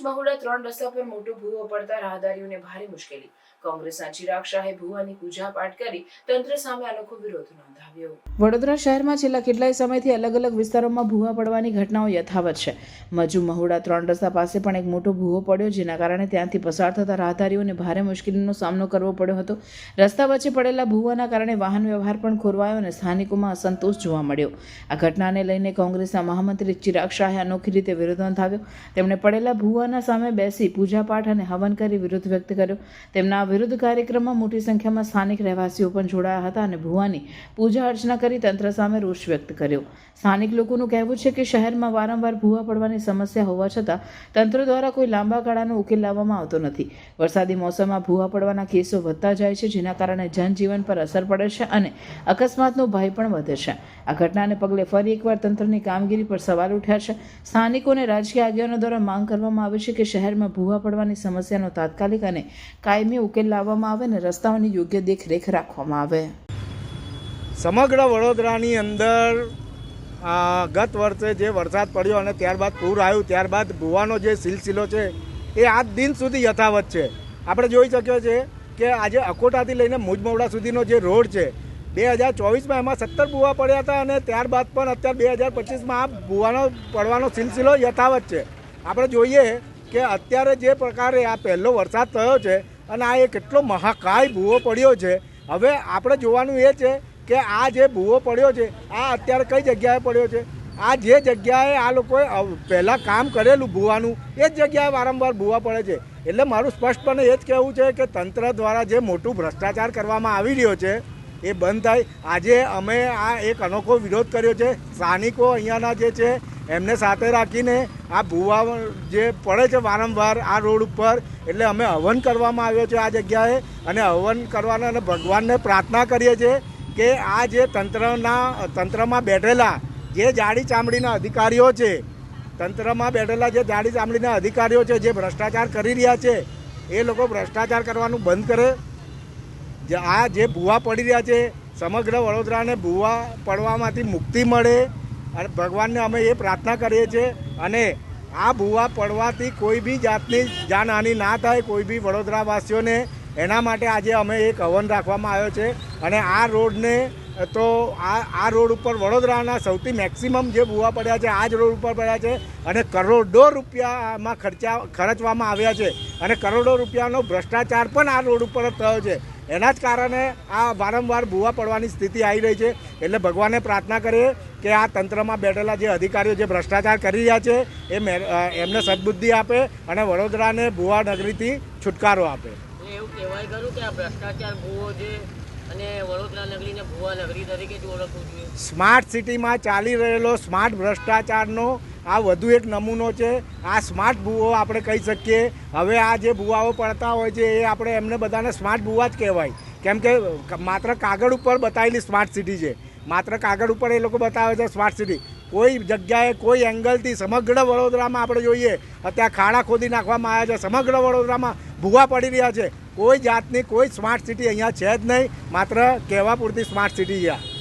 મહુડા ત્રણ રસ્તા પર મોટો ભૂવો પડતા રાહદારીઓને ભારે મુશ્કેલી. કોંગ્રેસના ચિરાગ શાહે ભૂવાની પૂજા પાઠ કરી તંત્ર સામે અનોખો વિરોધ નોંધાવ્યો. વડોદરા શહેરમાં છેલ્લા કેટલાય સમયથી અલગ અલગ વિસ્તારોમાં ભૂવા પડવાની ઘટનાઓ યથાવત છે. મજુ મહુડા ત્રણ રસ્તા પાસે પણ એક મોટો ભૂવો પડ્યો જેના કારણે ત્યાંથી પસાર થતા રાહદારીઓને ભારે મુશ્કેલીનો સામનો કરવો પડ્યો હતો. રસ્તા વચ્ચે પડેલા ભૂવાના કારણે વાહન વ્યવહાર પણ ખોરવાયો અને સ્થાનિકોમાં અસંતોષ જોવા મળ્યો. આ ઘટનાને લઈને કોંગ્રેસના મહામંત્રી ચિરાગ શાહે અનોખી રીતે વિરોધ નોંધાવ્યો. તેમણે પડેલા ભૂવાના સામે બેસી પૂજાપાઠ અને હવન કરી વિરોધ વ્યક્ત કર્યો. તેમના વિરુદ્ધ કાર્યક્રમમાં મોટી સંખ્યામાં સ્થાનિક રહેવાસીઓ પણ જોડાયા હતા અને ભુવાની પૂજા અર્ચના કરી તંત્ર સામે રોષ વ્યક્ત કર્યો. સ્થાનિક લોકોનું કહેવું છે કે શહેરમાં વારંવાર ભૂવા પડવાની સમસ્યા હોવા છતાં તંત્ર દ્વારા કોઈ લાંબા ગાળાનો ઉકેલ લાવવામાં આવતો નથી. વરસાદી મોસમમાં ભૂવા પડવાના કેસો વધતા જાય છે, જેના કારણે જનજીવન પર અસર પડે છે અને અકસ્માતનો ભય પણ વધે છે. આ ઘટનાને પગલે ફરી એકવાર તંત્રની કામગીરી પર સવાલ ઉઠ્યા છે. સ્થાનિકોને રાજકીય આગેવાનો દ્વારા માંગ કરવામાં આવી છે કે શહેરમાં ભૂવા પડવાની સમસ્યાનો તાત્કાલિક અને કાયમી ઉકેલ લાવવામાં આવે અને રસ્તાઓની યોગ્ય દેખરેખ રાખવામાં આવે. સમગ્ર વડોદરાની અંદર ગત વર્ષે જે વરસાદ પડ્યો અને ત્યારબાદ પૂર આવ્યું, ત્યારબાદ ભૂવાનો જે સિલસિલો છે, એ આજ દિન સુધી યથાવત છે. આપણે જોઈ શકીએ છીએ કે આજે અકોટાથી લઈને મુજમવડા સુધીનો જે રોડ છે, બે હજાર ચોવીસમાં એમાં સત્તર ભૂવા પડ્યા હતા અને ત્યારબાદ પણ અત્યારે બે હજાર પચીસમાં આ ભૂવાનો, પડવાનો સિલસિલો યથાવત છે. આપણે જોઈએ કે અત્યારે જે પ્રકારે આ પહેલો વરસાદ થયો છે અને આ એ કેટલો મહાકાય ભૂવો પડ્યો છે, હવે આપણે જોવાનું એ છે કે આ જે ભૂવો પડ્યો છે, આ અત્યારે કઈ જગ્યાએ પડ્યો છે? આ જે જગ્યાએ આ લોકોએ પહેલાં કામ કરેલું ભૂવાનું, એ જ જગ્યાએ વારંવાર ભૂવા પડે છે. એટલે મારું સ્પષ્ટપણે એ જ કહેવું છે કે તંત્ર દ્વારા જે મોટું ભ્રષ્ટાચાર કરવામાં આવી રહ્યો છે, એ બંધ થાય. આજે અમે આ એક અનોખો વિરોધ કર્યો છે. સ્થાનિકો અહીંયાના જે છે એમને સાથે રાખીને આ ભૂવા જે પડે છે વારંવાર આ રોડ ઉપર, એટલે અમે હવન કરવામાં આવ્યો છે આ જગ્યાએ અને હવન કરવાના અને ભગવાનને પ્રાર્થના કરીએ છીએ કે આ જે તંત્રના, તંત્રમાં બેઠેલા જે જાડી ચામડીના અધિકારીઓ છે, તંત્રમાં બેઠેલા જે જાડી ચામડીના અધિકારીઓ છે, જે ભ્રષ્ટાચાર કરી રહ્યા છે, એ લોકો ભ્રષ્ટાચાર કરવાનું બંધ કરે. જે આ જે ભૂવા પડી રહ્યા છે, સમગ્ર વડોદરાને ભૂવા પડવામાંથી મુક્તિ મળે. અને ભગવાનને અમે એ પ્રાર્થના કરીએ છીએ. અને આ ભૂવા પડવાથી કોઈ બી જાતની જાનહાનિ ના થાય, કોઈ બી વડોદરાવાસીઓને. એના માટે આજે અમે એક હવન રાખવામાં આવ્યો છે. અને આ રોડને તો આ આ રોડ ઉપર વડોદરાના સૌથી મેક્સિમમ જે ભૂવા પડ્યા છે, આ જ રોડ ઉપર પડ્યા છે. અને કરોડો રૂપિયામાં ખર્ચા, ખર્ચવામાં આવ્યા છે. અને કરોડો રૂપિયાનો ભ્રષ્ટાચાર પણ આ રોડ ઉપર જ થયો છે. એના જ કારણે આ વારંવાર ભૂવા પડવાની સ્થિતિ આવી રહી છે. એટલે ભગવાને પ્રાર્થના કરીએ કે આ તંત્રમાં બેઠેલા જે અધિકારીઓ જે ભ્રષ્ટાચાર કરી રહ્યા છે એ એમને સદબુદ્ધિ આપે અને વડોદરાને ભૂવા નગરીથી છુટકારો આપે. એવું કહેવાય ખરું કે આ ભ્રષ્ટાચાર ભૂવો છે અને વડોદરા નગરીને ભૂવા નગરી તરીકે જ ઓળખવું જોઈએ. સ્માર્ટ સિટીમાં ચાલી રહેલો સ્માર્ટ ભ્રષ્ટાચારનો આ વધુ એક નમૂનો છે. આ સ્માર્ટ ભૂવો આપણે કહી શકીએ. હવે આ જે ભૂવાઓ પડતા હોય છે, એ આપણે એમને બધાને સ્માર્ટ ભૂવા જ કહેવાય. કેમ કે માત્ર કાગળ ઉપર બતાવેલી સ્માર્ટ સિટી છે. માત્ર કાગળ ઉપર એ લોકો બતાવે છે સ્માર્ટ સિટી. કોઈ જગ્યાએ કોઈ એંગલથી સમગ્ર વડોદરામાં આપણે જોઈએ, અત્યારે ખાડા ખોદી નાખવામાં આવ્યા છે. સમગ્ર વડોદરામાં ભૂવા પડી રહ્યા છે. કોઈ જાતની કોઈ સ્માર્ટ સિટી અહીંયા છે જ નહીં. માત્ર કહેવા પૂરતી સ્માર્ટ સિટી છે